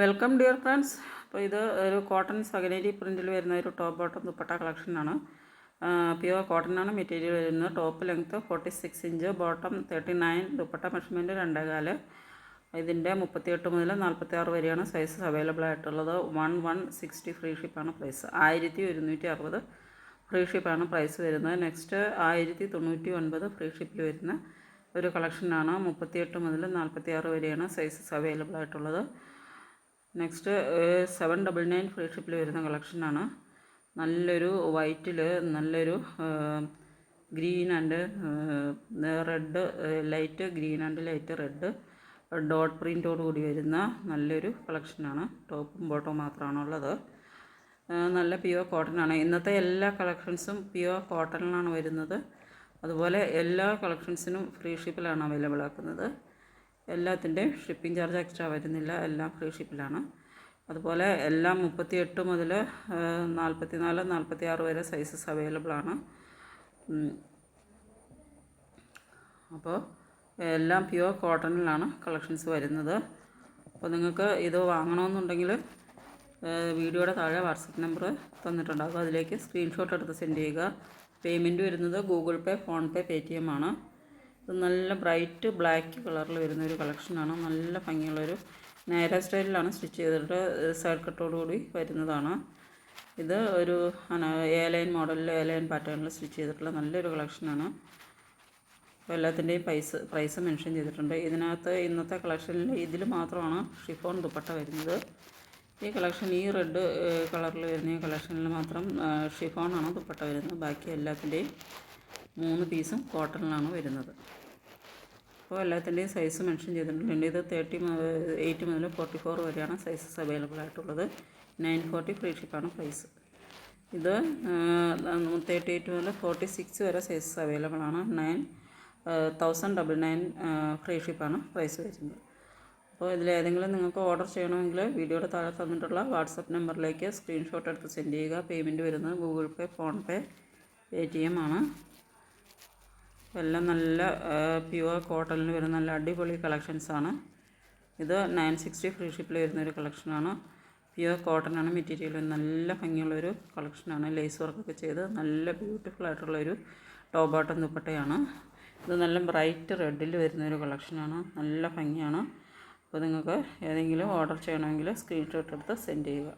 Welcome dear friends അപ്പോൾ ഇത് ഒരു കോട്ടൺ സഗനേരി പ്രിന്റിൽ വരുന്ന ഒരു ടോപ്പ് ബോട്ടം ദുപ്പട്ട കളക്ഷനാണ് പ്യുവർ കോട്ടൺ ആണ് മെറ്റീരിയൽ വരുന്നത്. Top length forty six inch bottom thirty nine dupatta measurement രണ്ടേകാൽ. ഇതിന്റെ മുപ്പത്തിയെട്ട് മുതൽ നാൽപ്പത്തി ആറ് വരെയാണ് സൈസസ് അവൈലബിൾ ആയിട്ടുള്ളത്. വൺ വൺ സിക്സ്റ്റി ഫ്രീ ഷിപ്പാണ് പ്രൈസ് ആയിരത്തി ഒരുന്നൂറ്റി അറുപത് ഫ്രീ ഷിപ്പാണ് പ്രൈസ് വരുന്നത്. നെക്സ്റ്റ് ആയിരത്തി തൊണ്ണൂറ്റി ഒൻപത് ഫ്രീ ഷിപ്പിൽ വരുന്ന ഒരു കളക്ഷനാണ് മുപ്പത്തിയെട്ട് മുതൽ നാൽപ്പത്തി ആറ് വരെയാണ് സൈസസ് അവൈലബിൾ ആയിട്ടുള്ളത്. Next seven double nine free ഷിപ്പിൽ വരുന്ന കളക്ഷനാണ് നല്ലൊരു വൈറ്റിൽ നല്ലൊരു green and red light green and light red dot പ്രിന്റോട് കൂടി വരുന്ന നല്ലൊരു കളക്ഷനാണ് ടോപ്പും ബോട്ടവും മാത്രമാണുള്ളത് നല്ല പ്യുവർ കോട്ടനാണ് ഇന്നത്തെ എല്ലാ കളക്ഷൻസും പ്യുവർ കോട്ടണിലാണ് വരുന്നത്. അതുപോലെ എല്ലാ കളക്ഷൻസിനും ഫ്രീ ഷിപ്പിലാണ് അവൈലബിൾ ആക്കുന്നത്. എല്ലാത്തിന്റെയും ഷിപ്പിംഗ് ചാർജ് എക്സ്ട്രാ വരുന്നില്ല. എല്ലാം ഫ്രീ ഷിപ്പിലാണ് അതുപോലെ എല്ലാം മുപ്പത്തി എട്ട് മുതൽ നാൽപ്പത്തി നാല് നാൽപ്പത്തി ആറ് വരെ സൈസസ് അവൈലബിൾ ആണ്. അപ്പോൾ എല്ലാം പ്യുവർ കോട്ടണിലാണ് കളക്ഷൻസ് വരുന്നത്. അപ്പോൾ നിങ്ങൾക്ക് ഇത് വാങ്ങണമെന്നുണ്ടെങ്കിൽ വീഡിയോയുടെ താഴെ വാട്സപ്പ് നമ്പർ തന്നിട്ടുണ്ടാകും. അതിലേക്ക് സ്ക്രീൻഷോട്ട് എടുത്ത് സെൻഡ് ചെയ്യുക. പേയ്മെന്റ് വരുന്നത് Google Pay PhonePe Paytm ആണ്. ഇത് നല്ല ബ്രൈറ്റ് ബ്ലാക്ക് കളറിൽ വരുന്ന ഒരു കളക്ഷനാണ്. നല്ല ഭംഗിയുള്ളൊരു നേര സ്റ്റൈലിലാണ് സ്റ്റിച്ച് ചെയ്തിട്ട് സൈഡ് കട്ടോടുകൂടി വരുന്നതാണ്. ഇത് ഒരു എ ലൈൻ മോഡലിൽ എ ലൈൻ പാറ്റേണിൽ സ്റ്റിച്ച് ചെയ്തിട്ടുള്ള നല്ലൊരു കളക്ഷനാണ്. അപ്പോൾ എല്ലാത്തിന്റെയും പൈസ പ്രൈസ് മെൻഷൻ ചെയ്തിട്ടുണ്ട്. ഇതിനകത്ത് ഇന്നത്തെ കളക്ഷനിൽ ഇതിൽ മാത്രമാണ് ഷിഫോൺ ദുപ്പട്ട വരുന്നത്. ഈ കളക്ഷൻ ഈ റെഡ് കളറിൽ വരുന്ന ഈ കളക്ഷനിൽ മാത്രം ഷിഫോണാണ് ദുപ്പട്ട വരുന്നത്. ബാക്കി എല്ലാത്തിന്റെയും മൂന്ന് പീസും കോട്ടണിലാണ് വരുന്നത്. അപ്പോൾ എല്ലാത്തിന്റെയും സൈസ് മെൻഷൻ ചെയ്തിട്ടുണ്ട്. ഇത് തേർട്ടി എയ്റ്റ് മുതൽ ഫോർട്ടി ഫോർ വരെയാണ് സൈസസ് അവൈലബിൾ ആയിട്ടുള്ളത്. നയൻ ഫോർട്ടി ഫ്രീ ഷിപ്പാണ് പ്രൈസ് ഇത് തേർട്ടി എയ്റ്റ് മുതൽ ഫോർട്ടി സിക്സ് വരെ സൈസസ് അവൈലബിൾ ആണ്. Nine thousand double nine free ഷിപ്പാണ് price വരുന്നത്. അപ്പോൾ ഇതിലേതെങ്കിലും നിങ്ങൾക്ക് ഓർഡർ ചെയ്യണമെങ്കിൽ വീഡിയോയുടെ താഴെ തന്നിട്ടുള്ള വാട്സപ്പ് നമ്പറിലേക്ക് സ്ക്രീൻഷോട്ട് എടുത്ത് സെൻഡ് ചെയ്യുക. പേയ്മെന്റ് വരുന്നത് Google Pay PhonePe Paytm ആണ്. എല്ലാം നല്ല പ്യുവർ കോട്ടണിൽ വരുന്ന നല്ല അടിപൊളി കളക്ഷൻസാണ് ഇത് നയൻ സിക്സ്റ്റി ഫ്രീ ഷിപ്പിൽ വരുന്നൊരു കളക്ഷനാണ് പ്യുവർ കോട്ടണാണ് മെറ്റീരിയൽ നല്ല ഭംഗിയുള്ളൊരു കളക്ഷനാണ് ലേസ് വർക്കൊക്കെ ചെയ്ത് നല്ല ബ്യൂട്ടിഫുൾ ആയിട്ടുള്ളൊരു ടോപ്പ് ബോട്ടം ദുപ്പട്ടയാണ്. ഇത് നല്ല ബ്രൈറ്റ് റെഡിൽ വരുന്നൊരു കളക്ഷനാണ് നല്ല ഭംഗിയാണ്. അപ്പോൾ നിങ്ങൾക്ക് ഏതെങ്കിലും ഓർഡർ ചെയ്യണമെങ്കിൽ സ്ക്രീൻഷോട്ട് എടുത്ത് സെൻഡ് ചെയ്യുക.